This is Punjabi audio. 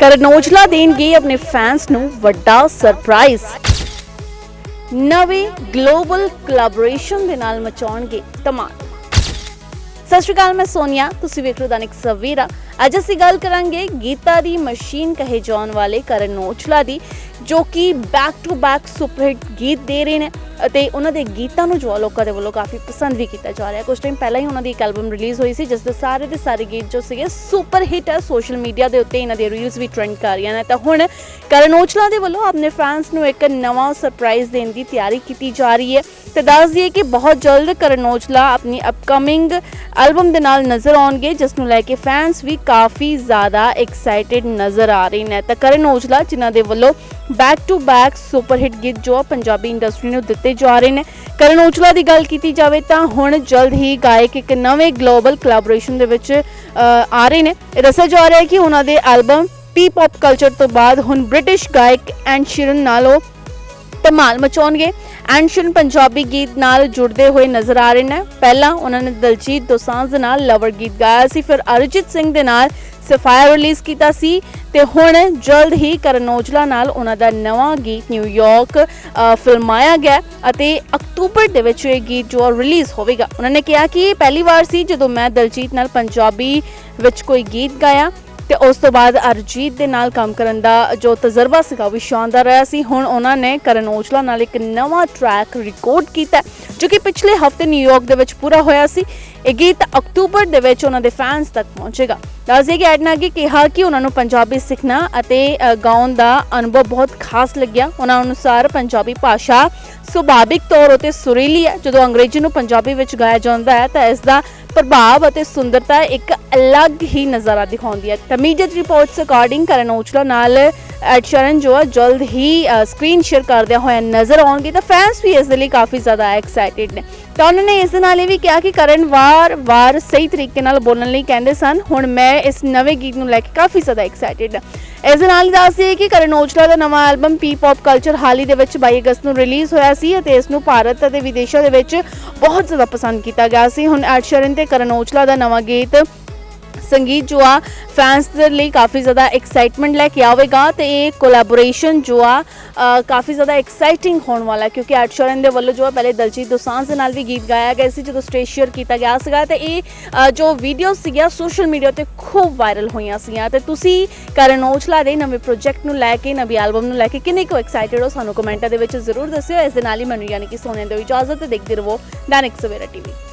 ਕਰਨ ਔਜਲਾ ਦੇਣਗੇ ਆਪਣੇ ਫੈਨਸ ਨੂੰ ਵੱਡਾ ਸਰਪ੍ਰਾਈਜ਼ ਨਵੇਂ ਗਲੋਬਲ ਕੋਲੈਬੋਰੇਸ਼ਨ ਦੇ ਨਾਲ ਮਚਾਉਣਗੇ ਧਮਾਲ। ਸਤਿ ਸ਼੍ਰੀ ਅਕਾਲ, ਮੈਂ ਸੋਨੀਆ, ਤੁਸੀਂ ਵੇਖ ਰਹੇ ਹੋ ਦੈਨਿਕ ਸਵੇਰਾ। ਅੱਜ ਅਸੀਂ ਗੱਲ ਕਰਾਂਗੇ ਗੀਤਾ ਦੀ ਮਸ਼ੀਨ ਕਹੇ ਜਾਣ ਵਾਲੇ ਕਰਨ ਔਜਲਾ ਦੀ। ਜੋ ਕਿ ਬੈਕ ਟੂ ਬੈਕ ਸੁਪਰਹਿਟ ਗੀਤ ਦੇ ਰਹੇ ਨੇ ਅਤੇ ਉਹਨਾਂ ਦੇ ਗੀਤਾਂ ਨੂੰ ਜੋ ਆ ਲੋਕਾਂ ਦੇ ਵੱਲੋਂ ਕਾਫੀ ਪਸੰਦ ਵੀ ਕੀਤਾ ਜਾ ਰਿਹਾ। ਕੁਝ ਟਾਈਮ ਪਹਿਲਾਂ ਹੀ ਉਹਨਾਂ ਦੀ ਇੱਕ ਐਲਬਮ ਰਿਲੀਜ਼ ਹੋਈ ਸੀ, ਜਿਸ ਦੇ ਸਾਰੇ ਦੇ ਸਾਰੇ ਗੀਤ ਜੋ ਸੀਗੇ ਸੁਪਰ ਹਿੱਟ ਹੈ ਸੋਸ਼ਲ ਮੀਡੀਆ ਦੇ ਉੱਤੇ ਇਹਨਾਂ ਦੇ ਰੀਲਸ ਵੀ ਟ੍ਰੈਂਡ ਕਰ ਰਹੀਆਂ ਨੇ। ਤਾਂ ਹੁਣ ਕਰਨ ਔਜਲਾ ਦੇ ਵੱਲੋਂ ਆਪਣੇ ਫੈਨਸ ਨੂੰ ਇੱਕ ਨਵਾਂ ਸਰਪ੍ਰਾਈਜ਼ ਦੇਣ ਦੀ ਤਿਆਰੀ ਕੀਤੀ ਜਾ ਰਹੀ ਹੈ। ਤੇ ਦੱਸ ਦਈਏ ਕਿ ਬਹੁਤ ਜਲਦ ਕਰਨ ਔਜਲਾ ਆਪਣੀ ਅਪਕਮਿੰਗ ਐਲਬਮ ਦੇ ਨਾਲ ਨਜ਼ਰ ਆਉਣਗੇ, ਜਿਸ ਨੂੰ ਲੈ ਕੇ ਫੈਨਸ ਵੀ ਕਾਫੀ ਜ਼ਿਆਦਾ ਐਕਸਾਈਟਿਡ ਨਜ਼ਰ ਆ ਰਹੇ ਨੇ। ਤਾਂ ਕਰਨ ਔਜਲਾ, ਜਿਨ੍ਹਾਂ ਦੇ ਵੱਲੋਂ back to back super hit ਗੀਤ ਜੋ ਆ ਪੰਜਾਬੀ ਇੰਡਸਟਰੀ ਨੂੰ ਦਿੱਤੇ ਜਾ ਰਹੇ ਨੇ। ਕਰਨ ਔਜਲਾ ਦੀ ਗੱਲ ਕੀਤੀ ਜਾਵੇ ਤਾਂ ਹੁਣ ਜਲਦ ਹੀ ਗਾਇਕ ਇੱਕ ਨਵੇਂ ਗਲੋਬਲ ਕੋਲੈਬੋਰੇਸ਼ਨ ਦੇ ਵਿੱਚ ਆ ਰਹੇ ਨੇ। ਦੱਸਿਆ ਜਾ ਰਿਹਾ ਹੈ ਕਿ ਉਹਨਾਂ ਦੇ ਐਲਬਮ ਪੀ ਪੌਪ ਕਲਚਰ ਤੋਂ ਬਾਅਦ ਹੁਣ ਬ੍ਰਿਟਿਸ਼ ਗਾਇਕ ਐਂਡ ਸ਼ਿਰਨ ਨਾਲ ਉਹ ਧਮਾਲ ਮਚਾਉਣਗੇ। ਐਂਸ਼ਨ ਪੰਜਾਬੀ ਗੀਤ ਨਾਲ ਜੁੜਦੇ ਹੋਏ ਨਜ਼ਰ ਆ ਰਹੇ ਨੇ। ਪਹਿਲਾਂ ਉਹਨਾਂ ਨੇ ਦਲਜੀਤ ਦੋਸਾਂਝ ਦੇ ਨਾਲ ਲਵਰ ਗੀਤ ਗਾਇਆ ਸੀ, ਫਿਰ ਅਰਜੀਤ ਸਿੰਘ ਦੇ ਨਾਲ ਸਫਾਇਰ ਰਿਲੀਜ਼ ਕੀਤਾ ਸੀ। ਤੇ ਹੁਣ ਜਲਦ ਹੀ ਕਰਨ ਔਜਲਾ ਨਾਲ ਉਹਨਾਂ ਦਾ ਨਵਾਂ ਗੀਤ ਨਿਊਯਾਰਕ ਫਿਲਮਾਇਆ ਗਿਆ ਅਤੇ ਅਕਤੂਬਰ ਦੇ ਵਿੱਚ ਇਹ ਗੀਤ ਜੋ ਰਿਲੀਜ਼ ਹੋਵੇਗਾ। ਉਹਨਾਂ ਨੇ ਕਿਹਾ ਕਿ ਇਹ ਪਹਿਲੀ ਵਾਰ ਸੀ ਜਦੋਂ ਮੈਂ ਦਲਜੀਤ ਨਾਲ ਪੰਜਾਬੀ ਵਿੱਚ ਕੋਈ ਗੀਤ ਗਾਇਆ ਤੇ ਉਸ ਤੋਂ ਬਾਅਦ ਅਰਜੀਤ ਦੇ ਨਾਲ ਕੰਮ ਕਰਨ ਦਾ ਜੋ ਤਜਰਬਾ ਸੀਗਾ ਉਹ ਵੀ ਸ਼ਾਨਦਾਰ ਰਿਹਾ ਸੀ। ਹੁਣ ਉਹਨਾਂ ਨੇ ਕਰਨ ਔਜਲਾ ਨਾਲ ਇੱਕ ਨਵਾਂ ਟਰੈਕ ਰਿਕਾਰਡ ਕੀਤਾ, ਜੋ ਕਿ ਪਿਛਲੇ ਹਫ਼ਤੇ ਨਿਊਯਾਰਕ ਦੇ ਵਿੱਚ ਪੂਰਾ ਹੋਇਆ ਸੀ। ਇਹ ਗੀਤ ਅਕਤੂਬਰ ਦੇ ਵਿੱਚ ਉਹਨਾਂ ਦੇ ਫੈਨਸ ਤੱਕ ਪਹੁੰਚੇਗਾ। ਦੱਸਦੇ ਕਿ ਐਡਨਾ ਅੱਗੇ ਕਿਹਾ ਕਿ ਉਹਨਾਂ ਨੂੰ ਪੰਜਾਬੀ ਸਿੱਖਣਾ ਅਤੇ ਗਾਉਣ ਦਾ ਅਨੁਭਵ ਬਹੁਤ ਖਾਸ ਲੱਗਿਆ। ਉਹਨਾਂ ਅਨੁਸਾਰ ਪੰਜਾਬੀ ਭਾਸ਼ਾ ਸੁਭਾਵਿਕ ਤੌਰ ਉਤੇ ਸੁਰੀਲੀ ਹੈ। ਜਦੋਂ ਅੰਗਰੇਜ਼ੀ ਨੂੰ ਪੰਜਾਬੀ ਵਿੱਚ ਗਾਇਆ ਜਾਂਦਾ ਹੈ, ਤਾਂ ਇਸ ਦਾ ਪ੍ਰਭਾਵ ਅਤੇ ਸੁੰਦਰਤਾ ਇੱਕ ਅਲੱਗ ਹੀ ਨਜ਼ਾਰਾ ਦਿਖਾਉਂਦੀ ਹੈ। ਤਾਂ ਮੀਡੀਆ ਰਿਪੋਰਟਸ ਅਕੋਰਡਿੰਗ ਕਰਨ ਔਜਲਾ ਨਾਲ ਐਡ ਸ਼ਰਨ ਜੋ ਹੈ ਜਲਦ ਹੀ ਸਕਰੀਨ ਸ਼ੇਅਰ ਕਰਦਿਆਂ ਹੋਇਆ ਨਜ਼ਰ ਆਉਣਗੇ ਤਾਂ ਫੈਨਸ ਵੀ ਇਸ ਦੇ ਲਈ ਕਾਫੀ ਜ਼ਿਆਦਾ ਐਕਸਾਈਟਿਡ ਨੇ। ਤਾਂ ਉਹਨਾਂ ਨੇ ਇਸ ਦੇ ਨਾਲ ਇਹ ਵੀ ਕਿਹਾ ਕਿ ਕਰਨ ਵਾਰ-ਵਾਰ ਸਹੀ ਤਰੀਕੇ ਨਾਲ ਬੋਲਣ ਲਈ ਕਹਿੰਦੇ ਸਨ। ਹੁਣ ਮੈਂ ਇਸ ਨਵੇਂ ਗੀਤ ਨੂੰ ਲੈ ਕੇ ਕਾਫੀ ਜ਼ਿਆਦਾ ਐਕਸਾਈਟਿਡ ਹਾਂ। ਇਸ ਦੇ ਨਾਲ ਹੀ ਦੱਸ ਦਈਏ ਕਿ ਕਰਨ ਔਜਲਾ ਦਾ ਨਵਾਂ ਐਲਬਮ ਪੀ ਪੌਪ ਕਲਚਰ ਹਾਲ ਹੀ ਦੇ ਵਿੱਚ 22 ਅਗਸਤ ਨੂੰ ਰਿਲੀਜ਼ ਹੋਇਆ ਸੀ ਅਤੇ ਇਸ ਨੂੰ ਭਾਰਤ ਅਤੇ ਵਿਦੇਸ਼ਾਂ ਦੇ ਵਿੱਚ ਬਹੁਤ ਜ਼ਿਆਦਾ ਪਸੰਦ ਕੀਤਾ ਗਿਆ ਸੀ। ਹੁਣ ਐਡ ਸ਼ਰਨ ਤੇ ਕਰਨ ਔਜਲਾ ਦਾ ਨਵਾਂ ਗੀਤ ਸੰਗੀਤ ਜੋ ਆ ਫੈਨਸ ਦੇ ਲਈ ਕਾਫੀ ਜ਼ਿਆਦਾ ਐਕਸਾਈਟਮੈਂਟ ਲੈ ਕੇ ਆਵੇਗਾ ਤੇ ਇਹ ਕੋਲੈਬੋਰੇਸ਼ਨ ਜੋ ਆ ਕਾਫੀ ਜ਼ਿਆਦਾ ਐਕਸਾਈਟਿੰਗ ਹੋਣ ਵਾਲਾ ਕਿਉਂਕਿ ਐਡ ਦੇ ਵੱਲੋਂ ਜੋ ਆ ਪਹਿਲੇ ਦਲਜੀਤ ਦੋਸਾਂਝ ਦੇ ਨਾਲ ਵੀ ਗੀਤ ਗਾਇਆ ਗਿਆ ਸੀ, ਜਦੋਂ ਸਟੇਜ ਸ਼ੇਅਰ ਕੀਤਾ ਗਿਆ ਸੀਗਾ ਤੇ ਇਹ ਜੋ ਵੀਡੀਓ ਸੀਗਾ ਸੋਸ਼ਲ ਮੀਡੀਆ ਤੇ ਖੂਬ ਵਾਇਰਲ ਹੋਈਆਂ ਸੀਗੀਆਂ ਤੇ ਤੁਸੀਂ ਕਰਨ ਔਜਲਾ ਦੇ ਨਵੇਂ ਪ੍ਰੋਜੈਕਟ ਨੂੰ ਲੈ ਕੇ, ਨਵੀਂ ਐਲਬਮ ਨੂੰ ਲੈ ਕੇ ਕਿੰਨੇ ਕੁ ਐਕਸਾਈਟਿਡ ਹੋ ਸਾਨੂੰ ਕਮੈਂਟਾਂ ਦੇ ਵਿੱਚ ਜ਼ਰੂਰ ਦੱਸਿਓ। ਇਸ ਦੇ ਨਾਲ ਹੀ ਮੈਨੂੰ ਯਾਨੀ ਕਿ ਸੋਨੇ ਦਿਓ ਇਜਾਜ਼ਤ ਤੇ ਦੇਖਦੇ ਰਹੋ ਦੈਨਿਕ ਸਵੇਰਾ ਟੀਵੀ